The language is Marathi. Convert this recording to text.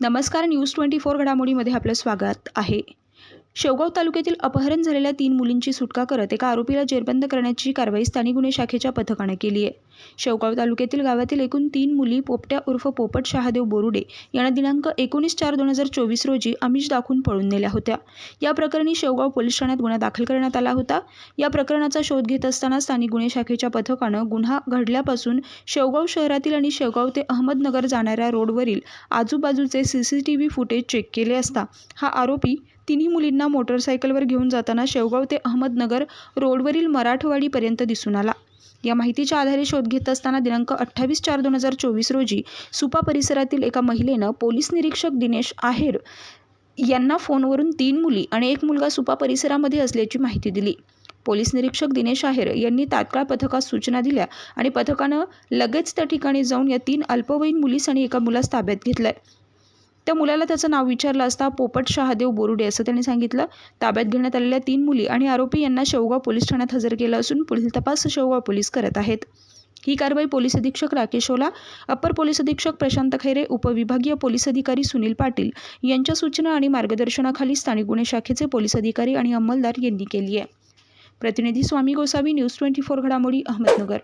नमस्कार न्यूज ट्वेंटी फोर घडामोडीमध्ये आपलं स्वागत आहे. शेवगाव तालुक्यातील अपहरण झालेल्या तीन मुलींची सुटका करत एका आरोपीला जेरबंद करण्याची कारवाई स्थानिक गुन्हे शाखेच्या पथकाने केली आहे. शेवगाव तालुक्यातील गावातील एकूण तीन मुली पोपट्या उर्फ पोपट शहादेव बोरुडे यांना दिनांक एकोणीस चार दोन हजार चोवीस रोजी आमिष दाखवून पळून नेल्या होत्या. या प्रकरणी शेवगाव पोलीस ठाण्यात गुन्हा दाखल करण्यात आला होता. या प्रकरणाचा शोध घेत असताना स्थानिक गुन्हे शाखेच्या पथकानं गुन्हा घडल्यापासून शेवगाव शहरातील आणि शेवगाव ते अहमदनगर जाणाऱ्या रोडवरील आजूबाजूचे C C T V footage check केले असता हा आरोपी तिन्ही मुलींना मोटरसायकलवर घेऊन जाताना शेवगाव ते अहमदनगर रोडवरील मराठवाडीपर्यंत दिसून आला. या माहितीच्या आधारे शोध घेत असताना दिनांक अठ्ठावीस चार दोन हजार चोवीस रोजी सुपा परिसरातील एका महिलेनं पोलीस निरीक्षक दिनेश आहेर यांना फोनवरून तीन मुली आणि एक मुलगा सुपा परिसरामध्ये असल्याची माहिती दिली. पोलीस निरीक्षक दिनेश आहेर यांनी तात्काळ पथकास सूचना दिल्या आणि पथकानं लगेच त्या ठिकाणी जाऊन या तीन अल्पवयीन मुलीस आणि एका मुलास ताब्यात घेतलंय. त्या मुलाला त्याचं नाव विचारलं असता पोपट शहादेव बोरुडे असं त्यांनी सांगितलं. ताब्यात घेण्यात आलेल्या तीन मुली आणि आरोपी यांना शेवगाव पोलीस ठाण्यात हजर केलं असून पुढील तपास शेवगाव पोलीस करत आहेत. ही कारवाई पोलीस अधीक्षक राकेश ओला अप्पर पोलीस अधीक्षक प्रशांत खैरे उपविभागीय पोलीस अधिकारी सुनील पाटील यांच्या सूचना आणि मार्गदर्शनाखाली स्थानिक गुन्हे शाखेचे पोलीस अधिकारी आणि अंमलदार यांनी केली आहे. प्रतिनिधी Swami Gosavi news twenty four घडामोडी अहमदनगर.